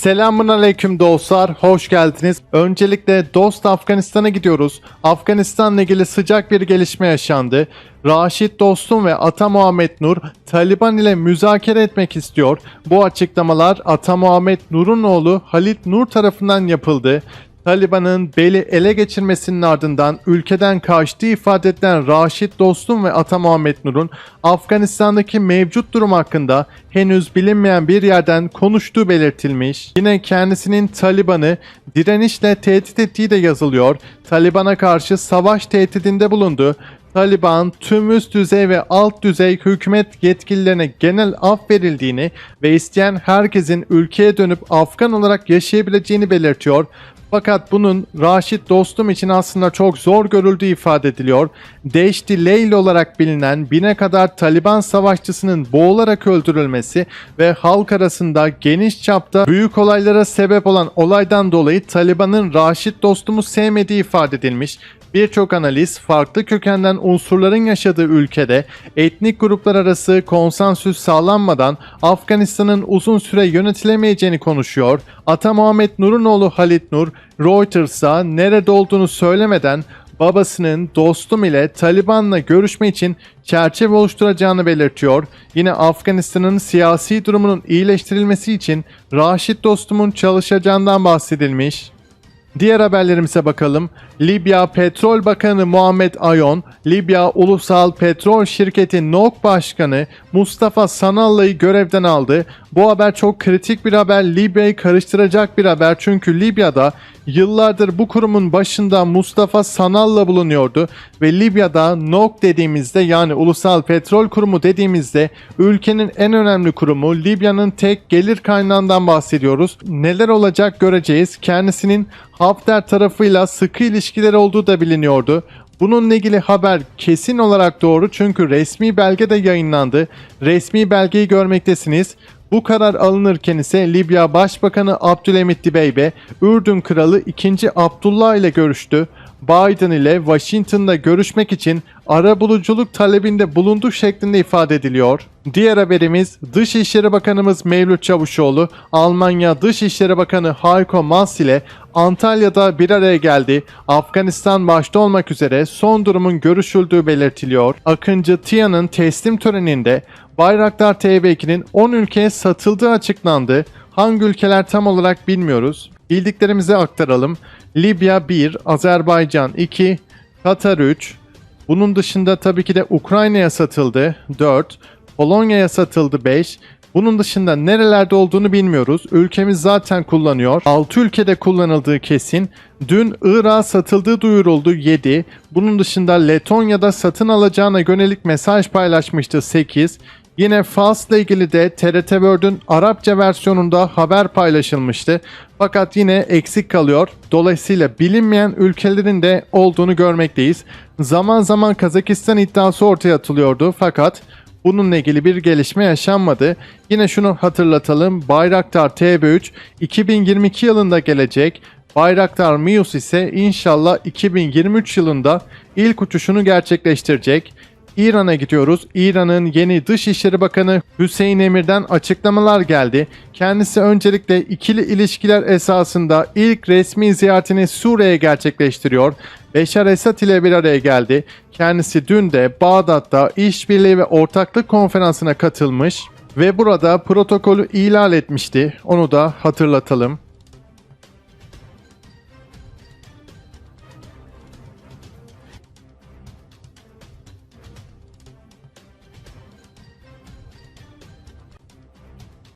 Selamun aleyküm dostlar, hoş geldiniz. Öncelikle Dost Afganistan'a gidiyoruz. Afganistan'la ilgili sıcak bir gelişme yaşandı. Raşit Dostum ve Ata Muhammed Nur Taliban ile müzakere etmek istiyor. Bu açıklamalar Ata Muhammed Nur'un oğlu Halit Nur tarafından yapıldı. Taliban'ın beli ele geçirmesinin ardından ülkeden kaçtığı ifade edilen Raşit Dostum ve Ata Muhammed Nur'un Afganistan'daki mevcut durum hakkında henüz bilinmeyen bir yerden konuştuğu belirtilmiş. Yine kendisinin Taliban'ı direnişle tehdit ettiği de yazılıyor. Taliban'a karşı savaş tehdidinde bulundu. Taliban tüm üst düzey ve alt düzey hükümet yetkililerine genel af verildiğini ve isteyen herkesin ülkeye dönüp Afgan olarak yaşayabileceğini belirtiyor. Fakat bunun Raşit dostum için aslında çok zor görüldüğü ifade ediliyor. Deşti Leyl olarak bilinen bine kadar Taliban savaşçısının boğularak öldürülmesi ve halk arasında geniş çapta büyük olaylara sebep olan olaydan dolayı Taliban'ın Raşit dostumu sevmediği ifade edilmiş. Birçok analiz farklı kökenden unsurların yaşadığı ülkede etnik gruplar arası konsensüs sağlanmadan Afganistan'ın uzun süre yönetilemeyeceğini konuşuyor. Ata Muhammed Nur'un oğlu Halit Nur, Reuters'a nerede olduğunu söylemeden babasının dostum ile Taliban'la görüşme için çerçeve oluşturacağını belirtiyor. Yine Afganistan'ın siyasi durumunun iyileştirilmesi için Raşit dostumun çalışacağından bahsedilmiş. Diğer haberlerimize bakalım. Libya Petrol Bakanı Muhammed Ayon, Libya Ulusal Petrol Şirketi NOK Başkanı Mustafa Sanallı'yı görevden aldı. Bu haber çok kritik bir haber, Libya'yı karıştıracak bir haber çünkü Libya'da yıllardır bu kurumun başında Mustafa Sanallı bulunuyordu ve Libya'da NOK dediğimizde yani Ulusal Petrol Kurumu dediğimizde ülkenin en önemli kurumu Libya'nın tek gelir kaynağından bahsediyoruz. Neler olacak göreceğiz. Kendisinin Hafter tarafıyla sıkı ilişkileri olduğu da biliniyordu. Bununla ilgili haber kesin olarak doğru çünkü resmi belge de yayınlandı. Resmi belgeyi görmektesiniz. Bu karar alınırken ise Libya Başbakanı Abdülhamit Dibeybe, Ürdün Kralı 2. Abdullah ile görüştü. Biden ile Washington'da görüşmek için ara buluculuk talebinde bulundu şeklinde ifade ediliyor. Diğer haberimiz Dışişleri Bakanımız Mevlüt Çavuşoğlu, Almanya Dışişleri Bakanı Heiko Maas ile Antalya'da bir araya geldi. Afganistan başta olmak üzere son durumun görüşüldüğü belirtiliyor. Akıncı Tia'nın teslim töreninde Bayraktar TB2'nin 10 ülkeye satıldığı açıklandı. Hangi ülkeler tam olarak bilmiyoruz. Bildiklerimizi aktaralım. Libya 1, Azerbaycan 2, Katar 3. Bunun dışında tabii ki de Ukrayna'ya satıldı 4, Polonya'ya satıldı 5. Bunun dışında nerelerde olduğunu bilmiyoruz. Ülkemiz zaten kullanıyor. 6 ülkede kullanıldığı kesin. Dün Irak'a satıldığı duyuruldu 7. Bunun dışında Letonya'da satın alacağına yönelik mesaj paylaşmıştı 8. Yine Fas'la ilgili de TRT World'ün Arapça versiyonunda haber paylaşılmıştı. Fakat yine eksik kalıyor. Dolayısıyla bilinmeyen ülkelerin de olduğunu görmekteyiz. Zaman zaman Kazakistan iddiası ortaya atılıyordu fakat bununla ilgili bir gelişme yaşanmadı. Yine şunu hatırlatalım. Bayraktar TB3 2022 yılında gelecek. Bayraktar Mius ise inşallah 2023 yılında ilk uçuşunu gerçekleştirecek. İran'a gidiyoruz. İran'ın yeni Dışişleri Bakanı Hüseyin Emir'den açıklamalar geldi. Kendisi öncelikle ikili ilişkiler esasında ilk resmi ziyaretini Suriye'ye gerçekleştiriyor. Beşar Esad ile bir araya geldi. Kendisi dün de Bağdat'ta işbirliği ve ortaklık konferansına katılmış ve burada protokolü ihlal etmişti. Onu da hatırlatalım.